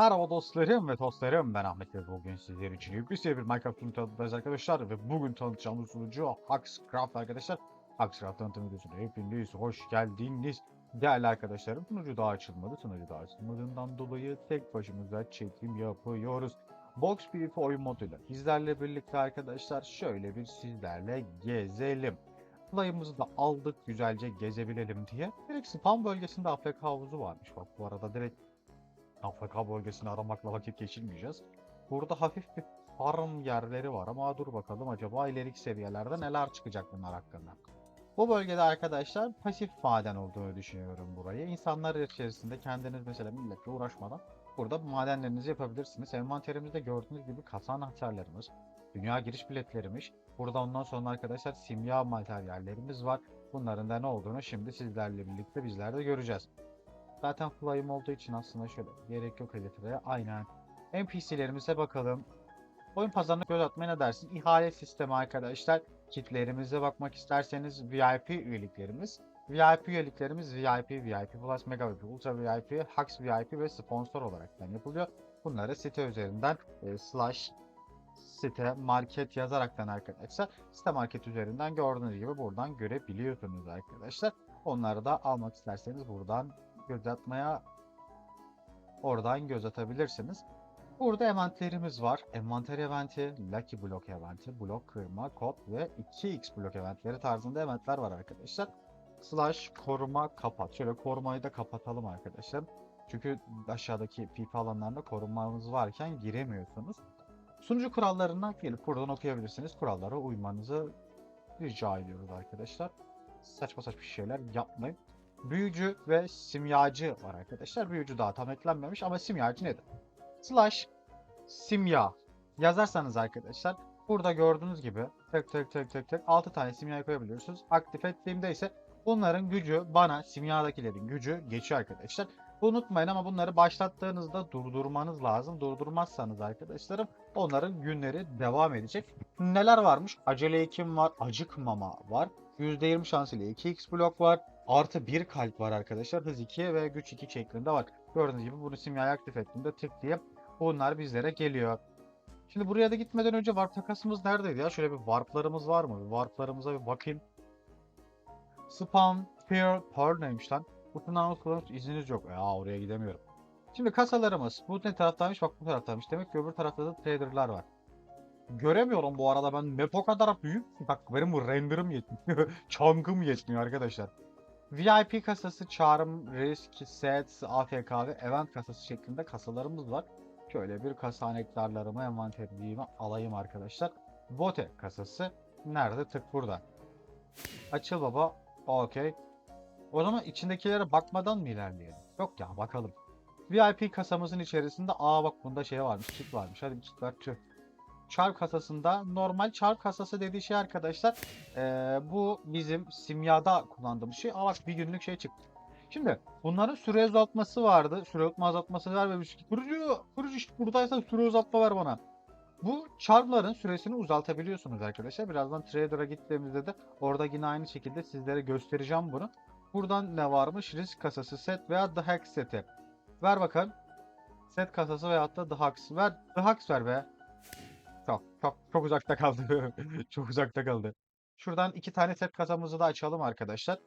Merhaba dostlarım ve dostlarım ben Ahmet ve bugün sizler için yepyeni bir Minecraft'ın tanıtacağız arkadaşlar ve bugün tanıtacağımız sunucu Huxcraft arkadaşlar. Huxcraft tanıtım videosuna hepiniz hoş geldiniz. Değerli arkadaşlarım sunucu daha açılmadı. Sunucu daha açılmadığından dolayı tek başımıza çekim yapıyoruz. Box PvP oyun moduyla bizlerle birlikte arkadaşlar şöyle bir sizlerle gezelim. Play'ımızı da aldık güzelce gezebilelim diye. Direkt spam bölgesinde AFK havuzu varmış. Bak bu arada direkt AFK bölgesini aramakla vakit geçirmeyeceğiz. Burada hafif bir farm yerleri var ama dur bakalım acaba ileriki seviyelerde neler çıkacak bunlar hakkında. Bu bölgede arkadaşlar pasif maden olduğunu düşünüyorum burayı. İnsanlar içerisinde kendiniz mesela milletle uğraşmadan burada madenlerinizi yapabilirsiniz. Envanterimizde gördüğünüz gibi kasa anahtarlarımız, dünya giriş biletlerimiz. Burada ondan sonra arkadaşlar simya materyallerimiz var. Bunların da ne olduğunu şimdi sizlerle birlikte bizler de göreceğiz. Zaten fly'ım olduğu için aslında şöyle gerek yok elitreye. Aynen. NPC'lerimize bakalım. Oyun pazarına göz atmaya ne dersin? İhale sistemi arkadaşlar. Kitlerimize bakmak isterseniz VIP üyeliklerimiz. VIP üyeliklerimiz VIP, VIP Plus, Mega VIP, Ultra VIP, Hux VIP ve sponsor olarak yapılıyor. Bunları site üzerinden e, slash site market yazaraktan arkadaşlar site market üzerinden gördüğünüz gibi buradan görebiliyorsunuz arkadaşlar. Onları da almak isterseniz buradan göz atmaya oradan göz atabilirsiniz. Burada eventlerimiz var. Envanter eventi, Lucky Block eventi, blok kırma, kod ve 2x blok eventleri tarzında eventler var arkadaşlar. Slash koruma kapat. Şöyle korumayı da kapatalım arkadaşlar. Çünkü aşağıdaki PP alanlarında korumamız varken giremiyorsunuz. Sunucu kurallarına gelip buradan okuyabilirsiniz. Kurallara uymanızı rica ediyoruz arkadaşlar. Saçma saçma şeyler yapmayın. Büyücü ve simyacı var arkadaşlar. Büyücü daha tam eklenmemiş ama simyacı nedir? Slash simya yazarsanız arkadaşlar burada gördüğünüz gibi tek tek tek tek tek 6 tane simya koyabiliyorsunuz. Aktif ettiğimde ise bunların gücü bana simyadakilerin gücü geçiyor arkadaşlar. Unutmayın ama bunları başlattığınızda durdurmanız lazım. Durdurmazsanız arkadaşlarım onların günleri devam edecek. Neler varmış? Acele ekim var, acıkmama var. %20 şansıyla 2x blok var. Artı 1 kalp var arkadaşlar. Hız 2 ve güç 2 şeklinde var. Gördüğünüz gibi bunu simyayı aktif ettiğimde tık diye bunlar bizlere geliyor. Şimdi buraya da gitmeden önce warp takasımız neredeydi ya? Şöyle bir warplarımız var mı? Bir warplarımıza bir bakayım. Spam, Pearl, Pearl neymiş lan? Bu tırnağımız kullanmış izniniz yok. Ya oraya gidemiyorum. Şimdi kasalarımız. Bu ne taraftaymış? Bak bu taraftaymış. Demek ki öbür tarafta da traderlar var. Göremiyorum bu arada ben map o kadar büyük. Bak benim bu render'ım yetmiyor. Chunk'ım yetmiyor arkadaşlar. VIP kasası, çağrım, risk, set, AFK ve event kasası şeklinde kasalarımız var. Şöyle bir kasa anektarlarımı, envanterliğimi alayım arkadaşlar. Bote kasası nerede? Tık burada. Açıl baba. Okey. O zaman içindekilere bakmadan mı ilerleyelim? Yok ya bakalım. VIP kasamızın içerisinde aa bak bunda şey varmış, kit varmış. Hadi kit ver tüh. Çarp kasasında normal çarp kasası dediği şey arkadaşlar eee, bu bizim simyada kullandığımız şey. Aa bak bir günlük şey çıktı. Şimdi bunların süre azaltması vardı. Süre uzatma azaltması vermemiş. Kurucu, kurucu işte buradaysa süre uzatma ver bana. Bu charmların süresini uzaltabiliyorsunuz arkadaşlar. Birazdan trader'a gittiğimizde de orada yine aynı şekilde sizlere göstereceğim bunu. Buradan ne varmış? Risk kasası set veya The Hex seti. Ver bakalım. Set kasası veyahut da The Hex. Ver. The Hex ver be. Çok çok çok uzakta kaldı. çok uzakta kaldı. Şuradan iki tane set kasamızı da açalım arkadaşlar.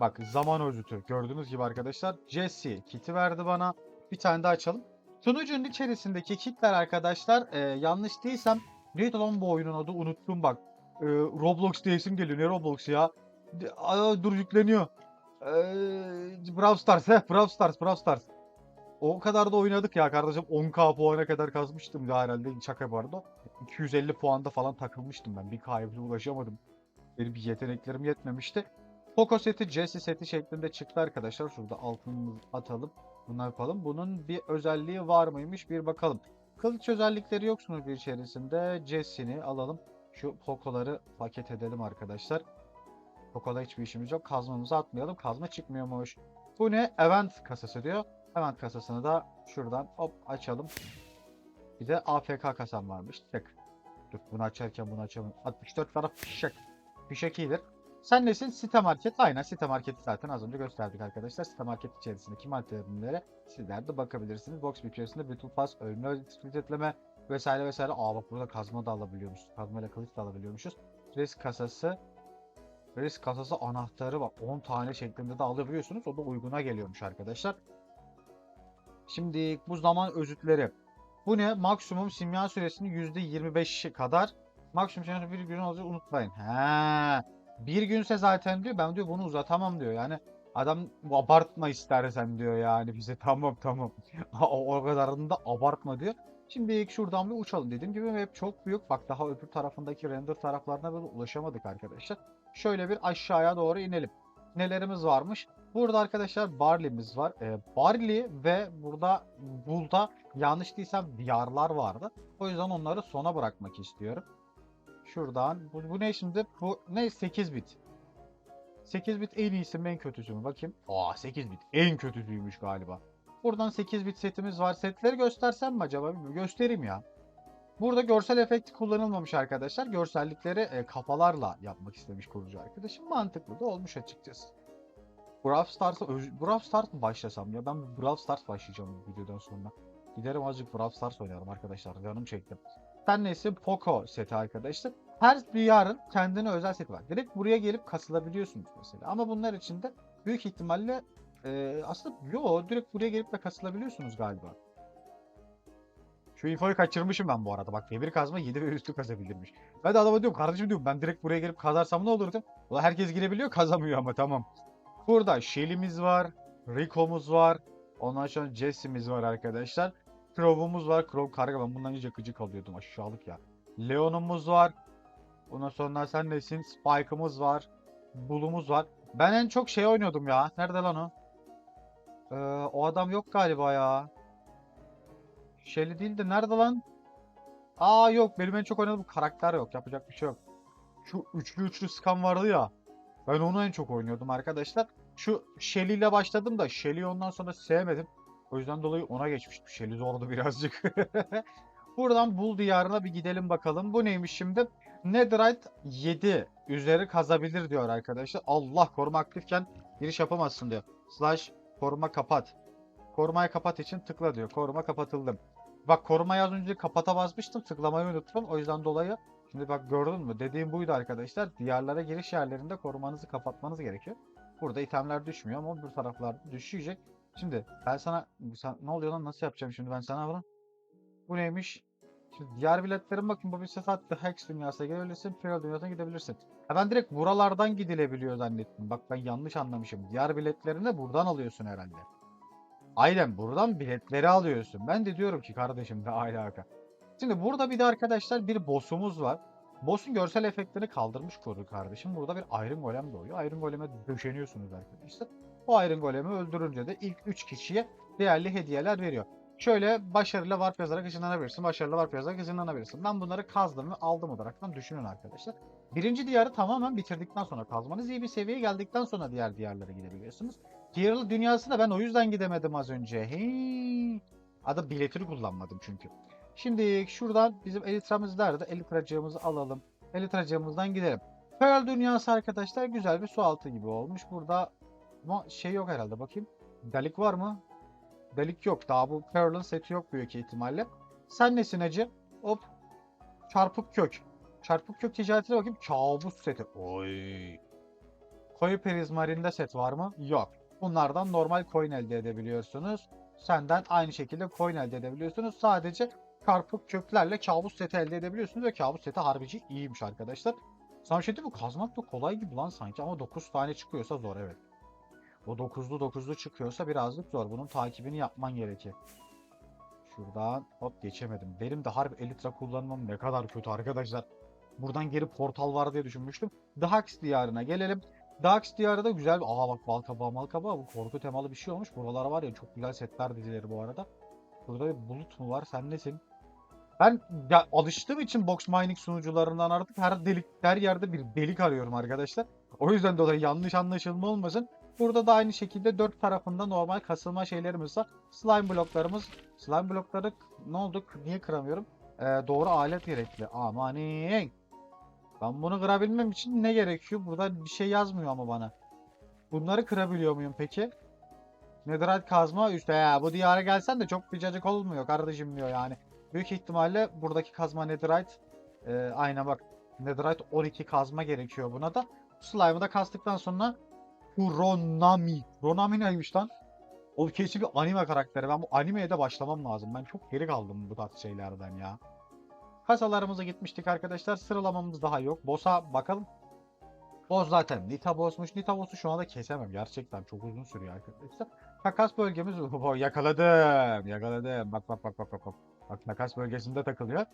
Bak zaman özütü. Gördüğünüz gibi arkadaşlar. Jesse kiti verdi bana. Bir tane daha açalım. Sunucunun içerisindeki kitler arkadaşlar e, yanlış değilsem neydi lan bu oyunun adı unuttum bak. E, Roblox diyesim geliyor. Ne Roblox ya? Aa, dur yükleniyor. E, Brawl Stars. Heh, Brawl Stars. Brawl Stars. O kadar da oynadık ya kardeşim. 10k puana kadar kazmıştım da herhalde. Şaka arada. 250 puanda falan takılmıştım ben. 1k'ya bile ulaşamadım. Benim yeteneklerim yetmemişti. Poco seti, Jesse seti şeklinde çıktı arkadaşlar. Şurada altını atalım. Bunu yapalım. Bunun bir özelliği var mıymış bir bakalım. Kılıç özellikleri yok sunucu içerisinde. Jesse'ni alalım. Şu Poco'ları paket edelim arkadaşlar. Poco'da hiçbir işimiz yok. Kazmamızı atmayalım. Kazma çıkmıyormuş. Bu ne? Event kasası diyor. Event kasasını da şuradan hop açalım. Bir de AFK kasam varmış. Tık. Dur bunu açarken bunu açalım. 64 tane fişek. Fişek iyidir. Sen nesin? Site Market. Aynen Site Market'i zaten az önce gösterdik arkadaşlar. Site Market içerisindeki malzemelere sizler de bakabilirsiniz. Box içerisinde Battle Pass, ölümlü etiketleme vesaire vesaire. Aa bak burada kazma da alabiliyormuşuz. Kazma ile kılıç da alabiliyormuşuz. Risk kasası. Risk kasası anahtarı var. 10 tane şeklinde de alabiliyorsunuz. O da uyguna geliyormuş arkadaşlar. Şimdi bu zaman özütleri. Bu ne? Maksimum simya süresini %25 kadar maksimum simya bir gün olacak unutmayın. He. Bir günse zaten diyor ben diyor bunu uzatamam diyor. Yani adam bu abartma istersen diyor yani bize tamam tamam. o kadarını da abartma diyor. Şimdi ilk şuradan bir uçalım dediğim gibi hep çok büyük. Bak daha öbür tarafındaki render taraflarına böyle ulaşamadık arkadaşlar. Şöyle bir aşağıya doğru inelim. Nelerimiz varmış? Burada arkadaşlar Barley'miz var. Ee, Barley ve burada Bull'da yanlış değilsem diyarlar vardı. O yüzden onları sona bırakmak istiyorum. Şuradan. Bu, bu ne şimdi? Bu ne? 8 bit. 8 bit en iyisi mi en kötüsü mü? Bakayım. Aa 8 bit en kötüsüymüş galiba. Buradan 8 bit setimiz var. Setleri göstersem mi acaba? Göstereyim ya. Burada görsel efekti kullanılmamış arkadaşlar. Görsellikleri e, kafalarla yapmak istemiş kurucu arkadaşım. Mantıklı da olmuş açıkçası. Brawl Stars'a Brawl Stars mı başlasam ya? Ben Brawl Stars başlayacağım bu videodan sonra. Giderim azıcık Brawl Stars oynarım arkadaşlar. Canım çekti. Sen neyse Poco seti arkadaşlar. Her diyarın kendine özel seti var. Direkt buraya gelip kasılabiliyorsunuz mesela. Ama bunlar için de büyük ihtimalle e, aslında yo direkt buraya gelip de kasılabiliyorsunuz galiba. Şu infoyu kaçırmışım ben bu arada. Bak demir kazma 7 ve üstü kazabilirmiş. Ben de adama diyorum kardeşim diyorum ben direkt buraya gelip kazarsam ne olur diyorum. Herkes girebiliyor kazamıyor ama tamam. Burada Shelly'miz var. Rico'muz var. Ondan sonra Jesse'miz var arkadaşlar. Crow'umuz var. Crow karga ben bundan iyice gıcık alıyordum aşağılık ya. Leon'umuz var. Ondan sonra sen nesin? Spike'ımız var. Bull'umuz var. Ben en çok şey oynuyordum ya. Nerede lan o? Ee, o adam yok galiba ya. Shelly değil de nerede lan? Aa yok benim en çok oynadığım karakter yok. Yapacak bir şey yok. Şu üçlü üçlü skan vardı ya. Ben onu en çok oynuyordum arkadaşlar. Şu Shelly ile başladım da Shelly'yi ondan sonra sevmedim. O yüzden dolayı ona geçmiştim. Shelly zordu birazcık. Buradan Bull diyarına bir gidelim bakalım. Bu neymiş şimdi? Netherite 7 üzeri kazabilir diyor arkadaşlar. Allah koruma aktifken giriş yapamazsın diyor. Slash koruma kapat. Korumayı kapat için tıkla diyor. Koruma kapatıldım. Bak korumayı az önce kapata basmıştım. Tıklamayı unuttum. O yüzden dolayı Şimdi bak gördün mü? Dediğim buydu arkadaşlar. Diyarlara giriş yerlerinde korumanızı kapatmanız gerekiyor. Burada itemler düşmüyor ama bu taraflarda düşecek. Şimdi ben sana sen, ne oluyor lan nasıl yapacağım şimdi ben sana bunu? Bu neymiş? Şimdi diğer biletlerin bakın bu bir sefer The Hex dünyasına gidebilirsin, Feral dünyasına gidebilirsin. Ha ben direkt buralardan gidilebiliyor zannettim. Bak ben yanlış anlamışım. Diğer biletlerini buradan alıyorsun herhalde. Aynen buradan biletleri alıyorsun. Ben de diyorum ki kardeşim ne alaka. Şimdi burada bir de arkadaşlar bir boss'umuz var. Boss'un görsel efektlerini kaldırmış koru kardeşim. Burada bir Iron Golem doğuyor. Iron Golem'e döşeniyorsunuz arkadaşlar. O Iron Golem'i öldürünce de ilk 3 kişiye değerli hediyeler veriyor. Şöyle başarıyla warp yazarak ışınlanabilirsin. Başarıyla warp yazarak ışınlanabilirsin. Ben bunları kazdım ve aldım olaraktan düşünün arkadaşlar. Birinci diyarı tamamen bitirdikten sonra kazmanız iyi bir seviyeye geldikten sonra diğer diyarlara gidebiliyorsunuz. Diğer dünyasına ben o yüzden gidemedim az önce. Hey. Adı biletini kullanmadım çünkü. Şimdi şuradan bizim elitramız nerede? Elitracığımızı alalım. Elitracığımızdan gidelim. Pearl dünyası arkadaşlar güzel bir su altı gibi olmuş. Burada ama şey yok herhalde bakayım. Delik var mı? Delik yok. Daha bu Pearl'ın seti yok büyük ihtimalle. Sen nesin acı? Hop. Çarpık kök. Çarpık kök ticaretine bakayım. Kabus seti. Oy. Koyu perizmarinde set var mı? Yok. Bunlardan normal coin elde edebiliyorsunuz. Senden aynı şekilde coin elde edebiliyorsunuz. Sadece çarpık köklerle kabus seti elde edebiliyorsunuz ve kabus seti harbici iyiymiş arkadaşlar. Sana bir şey diyeyim? Kazmak da kolay gibi lan sanki ama 9 tane çıkıyorsa zor evet. O 9'lu 9'lu çıkıyorsa birazcık zor. Bunun takibini yapman gerekir. Şuradan hop geçemedim. Benim de harbi elitra kullanmam ne kadar kötü arkadaşlar. Buradan geri portal var diye düşünmüştüm. Dax diyarına gelelim. Dax diyarı da güzel. Aa bak balkabağı malkabağı bu korku temalı bir şey olmuş. Buralara var ya çok güzel setler dizileri bu arada. Burada bir bulut mu var? Sen nesin? Ben ya alıştığım için box mining sunucularından artık her delik her yerde bir delik arıyorum arkadaşlar. O yüzden dolayı yanlış anlaşılma olmasın. Burada da aynı şekilde dört tarafında normal kasılma şeylerimiz var. Slime bloklarımız. Slime blokları ne oldu? Niye kıramıyorum? Ee, doğru alet gerekli. Amanin. Ben bunu kırabilmem için ne gerekiyor? Burada bir şey yazmıyor ama bana. Bunları kırabiliyor muyum peki? Netherite kazma işte ya bu diyara gelsen de çok bir cacık olmuyor kardeşim diyor yani. Büyük ihtimalle buradaki kazma Netherite e, aynen bak Netherite 12 kazma gerekiyor buna da. Slime'ı da kastıktan sonra Ronami. Ronami neymiş lan? O kesin bir anime karakteri. Ben bu animeye de başlamam lazım. Ben çok geri kaldım bu tarz şeylerden ya. Kasalarımıza gitmiştik arkadaşlar. Sıralamamız daha yok. Boss'a bakalım. Boss zaten Nita boss'muş. Nita boss'u şu anda kesemem. Gerçekten çok uzun sürüyor arkadaşlar. Takas bölgemiz yakaladım. Yakaladım. Bak bak bak bak. bak. Bak takas bölgesinde takılıyor.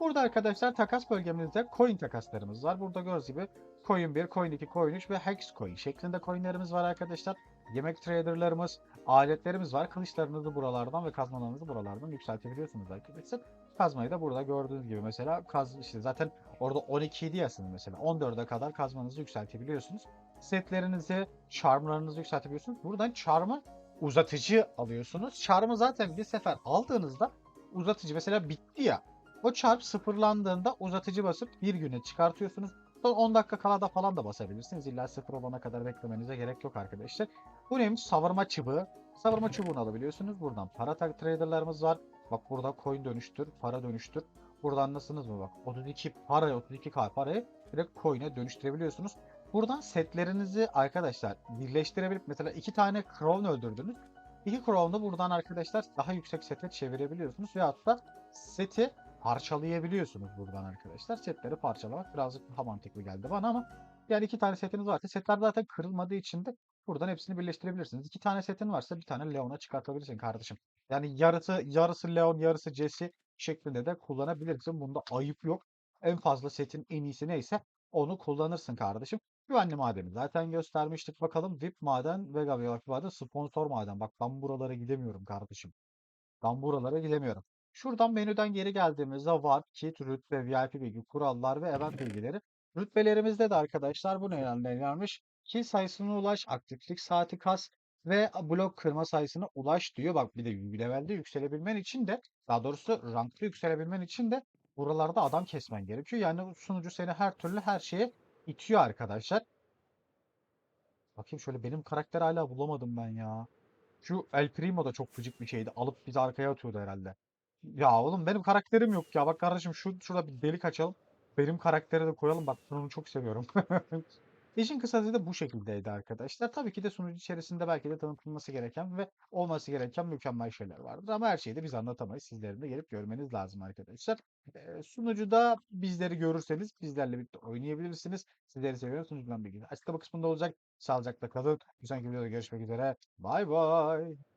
Burada arkadaşlar takas bölgemizde coin takaslarımız var. Burada gördüğünüz gibi coin 1, coin 2, coin 3 ve hex coin şeklinde coinlerimiz var arkadaşlar. Yemek traderlarımız, aletlerimiz var. Kılıçlarınızı buralardan ve kazmalarınızı buralardan yükseltebiliyorsunuz arkadaşlar. Kazmayı da burada gördüğünüz gibi mesela kaz işte zaten orada 12 idi yasını mesela 14'e kadar kazmanızı yükseltebiliyorsunuz. Setlerinizi, charmlarınızı yükseltebiliyorsunuz. Buradan charm'ı uzatıcı alıyorsunuz. Charm'ı zaten bir sefer aldığınızda uzatıcı mesela bitti ya. O çarp sıfırlandığında uzatıcı basıp bir güne çıkartıyorsunuz. Son 10 dakika kala da falan da basabilirsiniz. İlla sıfır olana kadar beklemenize gerek yok arkadaşlar. Bu neymiş? Savurma çubuğu. Savurma çubuğunu alabiliyorsunuz. Buradan para traderlarımız var. Bak burada coin dönüştür, para dönüştür. Burada anlasınız mı bak? 32 parayı, 32k parayı direkt coin'e dönüştürebiliyorsunuz. Buradan setlerinizi arkadaşlar birleştirebilip mesela iki tane crown öldürdünüz. İki crown'u buradan arkadaşlar daha yüksek sete çevirebiliyorsunuz. Veyahut da seti parçalayabiliyorsunuz buradan arkadaşlar. Setleri parçalamak birazcık daha mantıklı geldi bana ama yani iki tane setiniz varsa setler zaten kırılmadığı için de buradan hepsini birleştirebilirsiniz. İki tane setin varsa bir tane Leon'a çıkartabilirsin kardeşim. Yani yarısı yarısı Leon yarısı Jesse şeklinde de kullanabilirsin. Bunda ayıp yok. En fazla setin en iyisi neyse onu kullanırsın kardeşim. Güvenli madeni zaten göstermiştik. Bakalım VIP maden, Vega Vega maden, sponsor maden. Bak ben buralara gidemiyorum kardeşim. Ben buralara gidemiyorum. Şuradan menüden geri geldiğimizde var kit, rütbe, VIP bilgi, kurallar ve event bilgileri. Rütbelerimizde de arkadaşlar bu nedenlenmiş. Kill sayısına ulaş, aktiflik saati kas ve blok kırma sayısına ulaş diyor. Bak bir de levelde yükselebilmen için de daha doğrusu rankta yükselebilmen için de buralarda adam kesmen gerekiyor. Yani sunucu seni her türlü her şeye itiyor arkadaşlar. Bakayım şöyle benim karakter hala bulamadım ben ya. Şu El Primo da çok gıcık bir şeydi. Alıp bizi arkaya atıyordu herhalde. Ya oğlum benim karakterim yok ya. Bak kardeşim şu şurada bir delik açalım. Benim karakteri de koyalım. Bak ben onu çok seviyorum. İşin kısası da bu şekildeydi arkadaşlar. Tabii ki de sunucu içerisinde belki de tanıtılması gereken ve olması gereken mükemmel şeyler vardır. Ama her şeyi de biz anlatamayız. Sizlerin de gelip görmeniz lazım arkadaşlar. Ee, sunucuda bizleri görürseniz bizlerle birlikte oynayabilirsiniz. Sizleri seviyorum. Sunucudan bilgi. Açıklama kısmında olacak. Sağlıcakla kalın. Bir sonraki videoda görüşmek üzere. Bay bay.